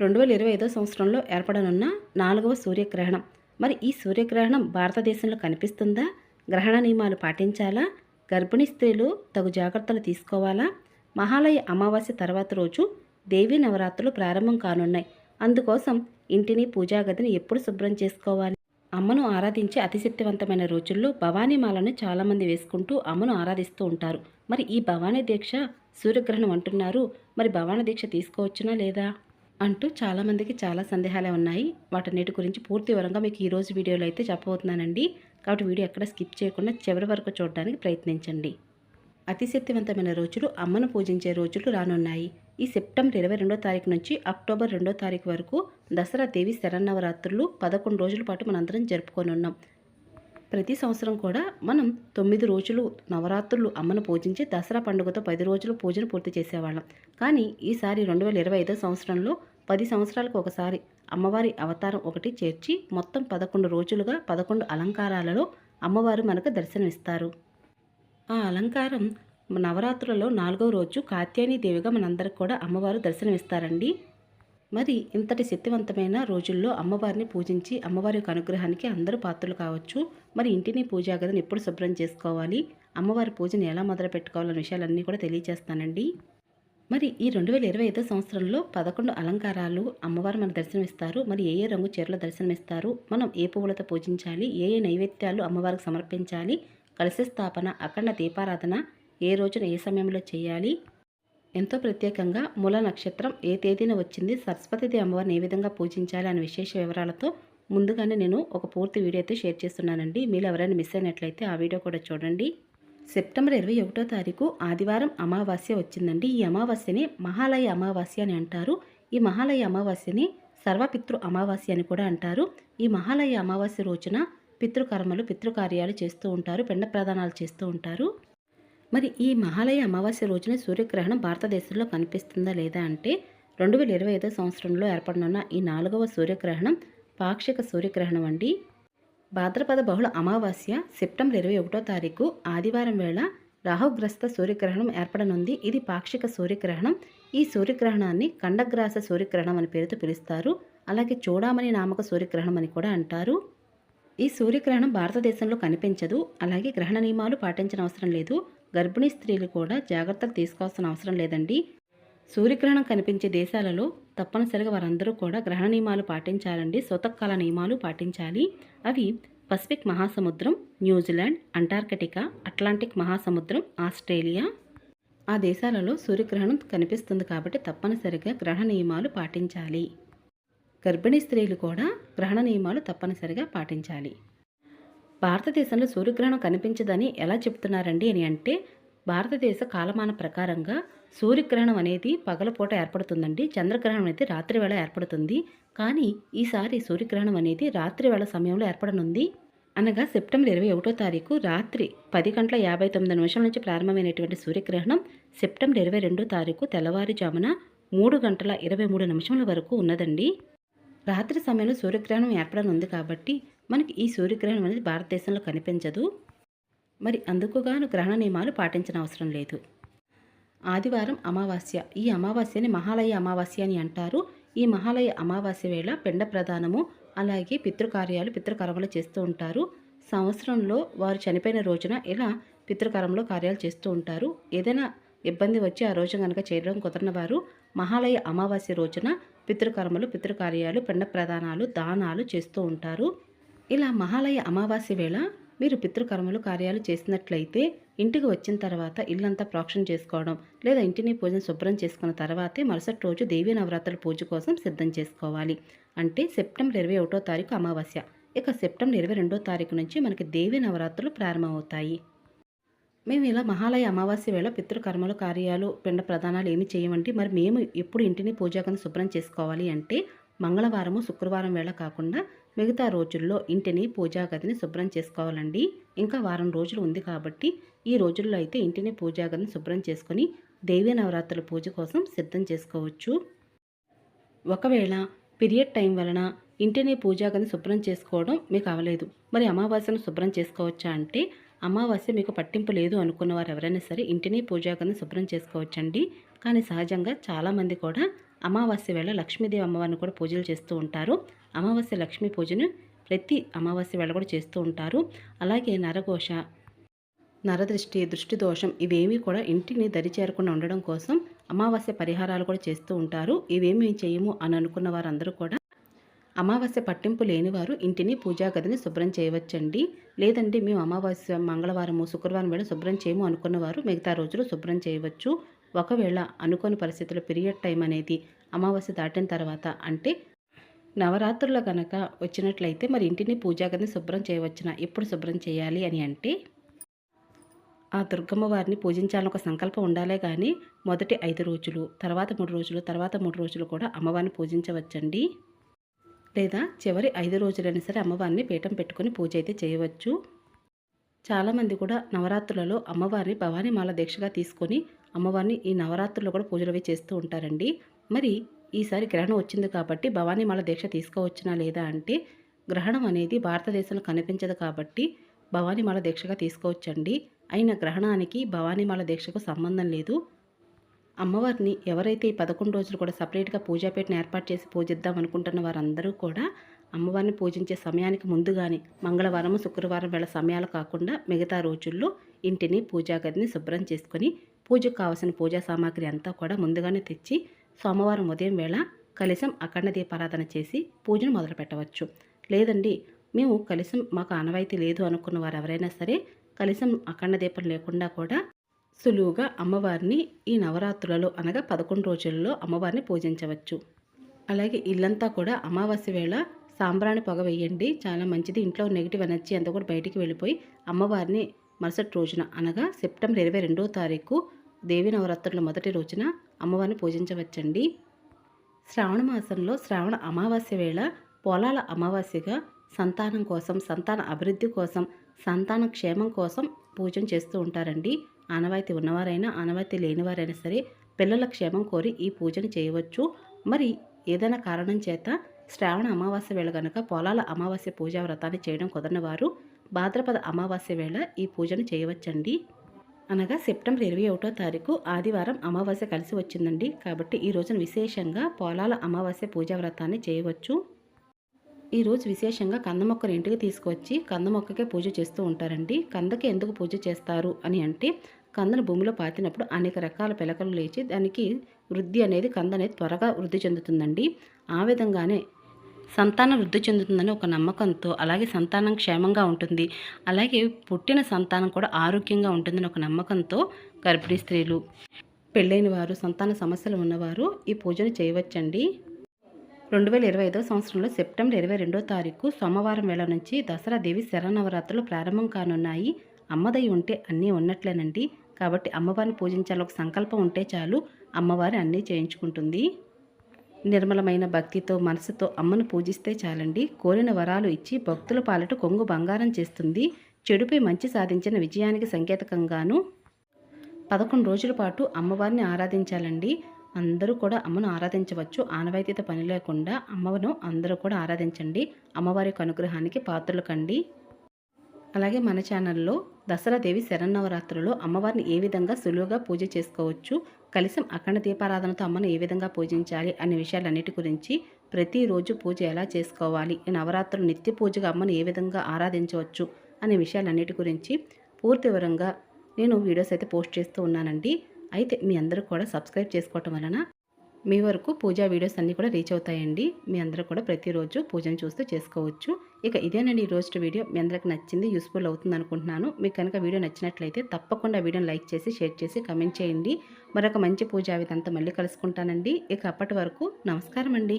రెండు వేల ఇరవై ఐదో సంవత్సరంలో ఏర్పడనున్న నాలుగవ సూర్యగ్రహణం. మరి ఈ సూర్యగ్రహణం భారతదేశంలో కనిపిస్తుందా? గ్రహణ నియమాలు పాటించాలా? గర్భిణీ స్త్రీలు తగు జాగ్రత్తలు తీసుకోవాలా? మహాలయ అమావాస్య తర్వాత రోజు దేవీ నవరాత్రులు ప్రారంభం కానున్నాయి. అందుకోసం ఇంటిని పూజాగదిని ఎప్పుడు శుభ్రం చేసుకోవాలి? అమ్మను ఆరాధించే అతిశక్తివంతమైన రోజుల్లో భవానీమాలను చాలామంది వేసుకుంటూ అమ్మను ఆరాధిస్తూ ఉంటారు. మరి ఈ భవానీ దీక్ష సూర్యగ్రహణం అంటున్నారు. మరి భవానీ దీక్ష తీసుకోవచ్చునా లేదా? అంటూ చాలామందికి చాలా సందేహాలే ఉన్నాయి. వాటన్నిటి గురించి పూర్తి వివరంగా మీకు ఈరోజు వీడియోలో అయితే చెప్పబోతున్నానండి. కాబట్టి వీడియో ఎక్కడ స్కిప్ చేయకుండా చివరి వరకు చూడడానికి ప్రయత్నించండి. అతిశక్తివంతమైన రోజులు అమ్మను పూజించే రోజులు రానున్నాయి. ఈ సెప్టెంబర్ ఇరవై రెండో తారీఖు నుంచి అక్టోబర్ రెండో తారీఖు వరకు దసరా దేవి శరన్నవరాత్రులు పదకొండు రోజుల పాటు మనందరం జరుపుకొని ప్రతి సంవత్సరం కూడా మనం తొమ్మిది రోజులు నవరాత్రులు అమ్మను పూజించి దసరా పండుగతో పది రోజులు పూజను పూర్తి చేసేవాళ్ళం. కానీ ఈసారి రెండు వేల ఇరవై ఐదో సంవత్సరంలో పది సంవత్సరాలకు ఒకసారి అమ్మవారి అవతారం ఒకటి చేర్చి మొత్తం పదకొండు రోజులుగా పదకొండు అలంకారాలలో అమ్మవారు మనకు దర్శనమిస్తారు. ఆ అలంకారం నవరాత్రులలో నాలుగవ రోజు కాత్యాయని దేవిగా మనందరికి కూడా అమ్మవారు దర్శనమిస్తారండి. మరి ఇంతటి శక్తివంతమైన రోజుల్లో అమ్మవారిని పూజించి అమ్మవారి యొక్క అనుగ్రహానికి అందరూ పాత్రలు కావచ్చు. మరి ఇంటిని పూజాగదిని ఎప్పుడు శుభ్రం చేసుకోవాలి? అమ్మవారి పూజని ఎలా మొదలు పెట్టుకోవాలనే విషయాలన్నీ కూడా తెలియజేస్తానండి. మరి ఈ రెండు వేల ఇరవై ఐదో సంవత్సరంలో పదకొండు అలంకారాలు అమ్మవారు మన దర్శనమిస్తారు. మరి ఏ ఏ రంగు చీరలు దర్శనమిస్తారు? మనం ఏ పువ్వులతో పూజించాలి? ఏ ఏ నైవేద్యాలు అమ్మవారికి సమర్పించాలి? కలశ స్థాపన అఖండ దీపారాధన ఏ రోజున ఏ సమయంలో చేయాలి? ఎంతో ప్రత్యేకంగా మూల నక్షత్రం ఏ తేదీన వచ్చింది సరస్వతిదేవి అమ్మవారిని ఏ విధంగా పూజించాలి అనే విశేష వివరాలతో ముందుగానే నేను ఒక పూర్తి వీడియో అయితే షేర్ చేస్తున్నానండి. మీరు ఎవరైనా మిస్ అయినట్లయితే ఆ వీడియో కూడా చూడండి. సెప్టెంబర్ ఇరవై ఒకటో తారీఖు ఆదివారం అమావాస్య వచ్చిందండి. ఈ అమావాస్యని మహాలయ అమావాస్య అని అంటారు. ఈ మహాలయ అమావాస్యని సర్వపితృ అమావాస్య అని కూడా అంటారు. ఈ మహాలయ అమావాస్య రోజున పితృకర్మలు పితృకార్యాలు చేస్తూ ఉంటారు పిండ ప్రదానాలు చేస్తూ ఉంటారు. మరి ఈ మహాలయ అమావాస్య రోజున సూర్యగ్రహణం భారతదేశంలో కనిపిస్తుందా లేదా అంటే రెండు వేల ఇరవై ఐదో సంవత్సరంలో ఏర్పడనున్న ఈ నాలుగవ సూర్యగ్రహణం పాక్షిక సూర్యగ్రహణం అండి. భాద్రపద బహుళ అమావాస్య సెప్టెంబర్ ఇరవై ఒకటో తారీఖు ఆదివారం వేళ రాహుగ్రస్త సూర్యగ్రహణం ఏర్పడనుంది. ఇది పాక్షిక సూర్యగ్రహణం. ఈ సూర్యగ్రహణాన్ని ఖండగ్రాస సూర్యగ్రహణం అని పేరుతో పిలుస్తారు. అలాగే చూడామణి నామక సూర్యగ్రహణం అని కూడా అంటారు. ఈ సూర్యగ్రహణం భారతదేశంలో కనిపించదు. అలాగే గ్రహణ నియమాలు పాటించిన అవసరం లేదు. గర్భిణీ స్త్రీలు కూడా జాగ్రత్తలు తీసుకోవాల్సిన అవసరం లేదండి. సూర్యగ్రహణం కనిపించే దేశాలలో తప్పనిసరిగా వారందరూ కూడా గ్రహణ నియమాలు పాటించాలండి. శోతకాల నియమాలు పాటించాలి. అవి పసిఫిక్ మహాసముద్రం న్యూజిలాండ్ అంటార్కిటికా అట్లాంటిక్ మహాసముద్రం ఆస్ట్రేలియా ఆ దేశాలలో సూర్యగ్రహణం కనిపిస్తుంది కాబట్టి తప్పనిసరిగా గ్రహణ నియమాలు పాటించాలి. గర్భిణీ స్త్రీలు కూడా గ్రహణ నియమాలు తప్పనిసరిగా పాటించాలి. భారతదేశంలో సూర్యగ్రహణం కనిపించదని ఎలా చెప్తున్నారండి అని అంటే భారతదేశ కాలమాన ప్రకారంగా సూర్యగ్రహణం అనేది పగలపూట ఏర్పడుతుందండి. చంద్రగ్రహణం అనేది రాత్రి వేళ ఏర్పడుతుంది. కానీ ఈసారి సూర్యగ్రహణం అనేది రాత్రి వేళ సమయంలో ఏర్పడనుంది. అనగా సెప్టెంబర్ ఇరవై ఒకటో తారీఖు రాత్రి పది గంటల యాభై తొమ్మిది నిమిషాల నుంచి ప్రారంభమైనటువంటి సూర్యగ్రహణం సెప్టెంబర్ ఇరవై రెండో తారీఖు తెల్లవారుజామున మూడు గంటల ఇరవై మూడు నిమిషముల వరకు ఉన్నదండి. రాత్రి సమయంలో సూర్యగ్రహణం ఏర్పడనుంది కాబట్టి మనకి ఈ సూర్యగ్రహణం అనేది భారతదేశంలో కనిపించదు. మరి అందుకుగాను గ్రహణ నియమాలు పాటించిన అవసరం లేదు. ఆదివారం అమావాస్య. ఈ అమావాస్యని మహాలయ అమావాస్య అని అంటారు. ఈ మహాలయ అమావాస్య వేళ పిండ ప్రదానము అలాగే పితృకార్యాలు పితృకర్మలు చేస్తూ ఉంటారు. సంవత్సరంలో వారు చనిపోయిన రోజున ఇలా పితృకర్మలో కార్యాలు చేస్తూ ఉంటారు. ఏదైనా ఇబ్బంది వచ్చి ఆ రోజు కనుక చేయడం కుదరని వారు మహాలయ అమావాస్య రోజున పితృకర్మలు పితృకార్యాలు పిండ ప్రదానాలు దానాలు చేస్తూ ఉంటారు. ఇలా మహాలయ అమావాస్య వేళ మీరు పితృకర్మలు కార్యాలు చేసినట్లయితే ఇంటికి వచ్చిన తర్వాత ఇల్లంతా ప్రోక్షణ చేసుకోవడం లేదా ఇంటిని పూజను శుభ్రం చేసుకున్న తర్వాతే మరుసటి రోజు దేవీ నవరాత్రుల పూజ కోసం సిద్ధం చేసుకోవాలి. అంటే సెప్టెంబర్ ఇరవై ఒకటో తారీఖు అమావాస్య. ఇక సెప్టెంబర్ ఇరవై రెండో తారీఖు నుంచి మనకి దేవీ నవరాత్రులు ప్రారంభమవుతాయి. మేము ఇలా మహాలయ అమావాస్య వేళ పితృకర్మలు కార్యాలు పిండ ప్రధానాలు ఏమి చేయమండి? మరి మేము ఎప్పుడు ఇంటిని పూజాకను శుభ్రం చేసుకోవాలి అంటే మంగళవారము శుక్రవారం వేళ కాకుండా మిగతా రోజుల్లో ఇంటిని పూజాగదిని శుభ్రం చేసుకోవాలండి. ఇంకా వారం రోజులు ఉంది కాబట్టి ఈ రోజుల్లో అయితే ఇంటిని పూజాగదిని శుభ్రం చేసుకొని దేవీ నవరాత్రుల పూజ కోసం సిద్ధం చేసుకోవచ్చు. ఒకవేళ పీరియడ్ టైం వలన ఇంటిని పూజాగదిని శుభ్రం చేసుకోవడం మీకు అవలేదు. మరి అమావాస్యను శుభ్రం చేసుకోవచ్చా అంటే అమావాస్య మీకు పట్టింపు లేదు అనుకున్న వారు ఎవరైనా సరే ఇంటిని పూజాగదిని శుభ్రం చేసుకోవచ్చండి. కానీ సహజంగా చాలామంది కూడా అమావాస్య వేళ లక్ష్మీదేవి అమ్మవారిని కూడా పూజలు చేస్తూ ఉంటారు. అమావాస్య లక్ష్మీ పూజను ప్రతి అమావాస్య వేళ కూడా చేస్తూ ఉంటారు. అలాగే నరఘోష నరదృష్టి దృష్టి దోషం ఇవేమీ కూడా ఇంటిని దరి చేరకుండా ఉండడం కోసం అమావాస్య పరిహారాలు కూడా చేస్తూ ఉంటారు. ఇవేమీ చేయము అని అనుకున్న వారందరూ కూడా అమావాస్య పట్టింపు లేనివారు ఇంటిని పూజా గదిని శుభ్రం చేయవచ్చండి. లేదంటే మేము అమావాస్య మంగళవారము శుక్రవారం వేళ శుభ్రం చేయము అనుకున్నవారు మిగతా రోజులు శుభ్రం చేయవచ్చు. ఒకవేళ అనుకోని పరిస్థితుల్లో పీరియడ్ టైం అనేది అమావాస్య దాటిన తర్వాత అంటే నవరాత్రుల్లో కనుక వచ్చినట్లయితే మరి ఇంటిని పూజాగదిని శుభ్రం చేయవచ్చున? ఎప్పుడు శుభ్రం చేయాలి అని అంటే ఆ దుర్గమ్మ వారిని పూజించాలని ఒక సంకల్పం ఉండాలే కానీ మొదటి ఐదు రోజులు తర్వాత మూడు రోజులు తర్వాత మూడు రోజులు కూడా అమ్మవారిని పూజించవచ్చండి. లేదా చివరి ఐదు రోజులైనా సరే అమ్మవారిని పీఠం పెట్టుకుని పూజ అయితే చేయవచ్చు. చాలామంది కూడా నవరాత్రులలో అమ్మవారిని భవానీమాల దీక్షగా తీసుకొని అమ్మవారిని ఈ నవరాత్రుల్లో కూడా పూజలు అవి చేస్తూ ఉంటారండి. మరి ఈసారి గ్రహణం వచ్చింది కాబట్టి భవానీమాల దీక్ష తీసుకోవచ్చునా లేదా అంటే గ్రహణం అనేది భారతదేశంలో కనిపించదు కాబట్టి భవానీమాల దీక్షగా తీసుకోవచ్చండి. అయిన గ్రహణానికి భవానీమాల దీక్షకు సంబంధం లేదు. అమ్మవారిని ఎవరైతే ఈ పదకొండు రోజులు కూడా సపరేట్గా పూజాపేటను ఏర్పాటు చేసి పూజిద్దాం అనుకుంటున్న వారందరూ కూడా అమ్మవారిని పూజించే సమయానికి ముందుగానే మంగళవారం శుక్రవారం వేళ సమయాలు కాకుండా మిగతా రోజుల్లో ఇంటిని పూజాగదిని శుభ్రం చేసుకొని పూజకు కావాల్సిన పూజా సామాగ్రి అంతా కూడా ముందుగానే తెచ్చి సోమవారం ఉదయం వేళ కలిసం అఖండ దీపారాధన చేసి పూజను మొదలు పెట్టవచ్చు లేదండి మేము కలిసం మాకు ఆనవాయితీ లేదు అనుకున్న వారు ఎవరైనా సరే కలిసం అఖండ దీపం లేకుండా కూడా సులువుగా అమ్మవారిని ఈ నవరాత్రులలో అనగా పదకొండు రోజులలో అమ్మవారిని పూజించవచ్చు. అలాగే ఇల్లంతా కూడా అమావాస్య వేళ సాంబ్రాణి పొగ వేయండి చాలా మంచిది. ఇంట్లో నెగిటివ్ ఎనర్జీ అంతా కూడా బయటికి వెళ్ళిపోయి అమ్మవారిని మరుసటి రోజున అనగా సెప్టెంబర్ ఇరవై రెండో తారీఖు దేవి నవరాత్రుల మొదటి రోజున అమ్మవారిని పూజించవచ్చండి. శ్రావణ మాసంలో శ్రావణ అమావాస్య వేళ పొలాల అమావాస్యగా సంతానం కోసం సంతాన అభివృద్ధి కోసం సంతాన క్షేమం కోసం పూజం చేస్తూ ఉంటారండి. ఆనవాయితీ ఉన్నవారైనా ఆనవాయితీ లేనివారైనా సరే పిల్లల క్షేమం కోరి ఈ పూజను చేయవచ్చు. మరి ఏదైనా కారణం చేత శ్రావణ అమావాస్య వేళ కనుక పొలాల అమావాస్య పూజా వ్రతాన్ని చేయడం కుదరని వారు భాద్రపద అమావాస్య వేళ ఈ పూజను చేయవచ్చండి. అనగా సెప్టెంబర్ ఇరవై ఒకటో తారీఖు ఆదివారం అమావాస్య కలిసి వచ్చిందండి. కాబట్టి ఈ రోజున విశేషంగా పొలాల అమావాస్య పూజా వ్రతాన్ని చేయవచ్చు. ఈరోజు విశేషంగా కంద మొక్కను ఇంటికి తీసుకొచ్చి కంద మొక్కకే పూజ చేస్తూ ఉంటారండి. కందకి ఎందుకు పూజ చేస్తారు అని అంటే కందను భూమిలో పాతినప్పుడు అనేక రకాల పిలకలు లేచి దానికి వృద్ధి అనేది కంద అనేది త్వరగా వృద్ధి చెందుతుందండి. ఆ విధంగానే సంతానం వృద్ధి చెందుతుందని ఒక నమ్మకంతో అలాగే సంతానం క్షేమంగా ఉంటుంది. అలాగే పుట్టిన సంతానం కూడా ఆరోగ్యంగా ఉంటుందని ఒక నమ్మకంతో గర్భిణీ స్త్రీలు. పెళ్ళైన వారు సంతాన సమస్యలు ఉన్నవారు ఈ పూజను చేయవచ్చండి. రెండు వేల ఇరవై ఐదో సంవత్సరంలో సెప్టెంబర్ ఇరవై రెండో తారీఖు సోమవారం వేళ నుంచి దసరా దేవి శరణవరాత్రులు ప్రారంభం కానున్నాయి. అమ్మదయ్య ఉంటే అన్నీ ఉన్నట్లేనండి. కాబట్టి అమ్మవారిని పూజించాలి. ఒక సంకల్పం ఉంటే చాలు. అమ్మవారి అన్నీ చేయించుకుంటుంది. నిర్మలమైన భక్తితో మనసుతో అమ్మను పూజిస్తే చాలండి. కోరిన వరాలు ఇచ్చి భక్తుల పాలట కొంగు బంగారం చేస్తుంది. చెడుపై మంచి సాధించిన విజయానికి సంకేతకంగాను పదకొండు రోజుల పాటు అమ్మవారిని ఆరాధించాలండి. అందరూ కూడా అమ్మను ఆరాధించవచ్చు. ఆనవాయితీత పని లేకుండా అమ్మను అందరూ కూడా ఆరాధించండి. అమ్మవారి యొక్క అనుగ్రహానికి పాత్రలు కండి. అలాగే మన ఛానల్లో దసరా దేవి అమ్మవారిని ఏ విధంగా సులువుగా పూజ చేసుకోవచ్చు? కలిసం అఖండ దీపారాధనతో అమ్మను ఏ విధంగా పూజించాలి? అనే విషయాలన్నిటి గురించి ప్రతిరోజు పూజ ఎలా చేసుకోవాలి? ఈ నవరాత్రులు నిత్య పూజగా అమ్మను ఏ విధంగా ఆరాధించవచ్చు? అనే విషయాలన్నిటి గురించి పూర్తి వివరంగా నేను వీడియోస్ అయితే పోస్ట్ చేస్తూ ఉన్నానండి. అయితే మీ అందరూ కూడా సబ్స్క్రైబ్ చేసుకోవటం వలన మీ వరకు పూజా వీడియోస్ అన్నీ కూడా రీచ్ అవుతాయండి. మీ అందరూ కూడా ప్రతిరోజు పూజను చూస్తూ చేసుకోవచ్చు. ఇక ఇదేనండి ఈ రోజు వీడియో. మీ అందరికి నచ్చింది యూస్ఫుల్ అవుతుంది అనుకుంటున్నాను. మీకు కనుక వీడియో నచ్చినట్లయితే తప్పకుండా వీడియోని లైక్ చేసి షేర్ చేసి కమెంట్ చేయండి. మరొక మంచి పూజా విధంతా మళ్ళీ కలుసుకుంటానండి. ఇక అప్పటి వరకు నమస్కారం అండి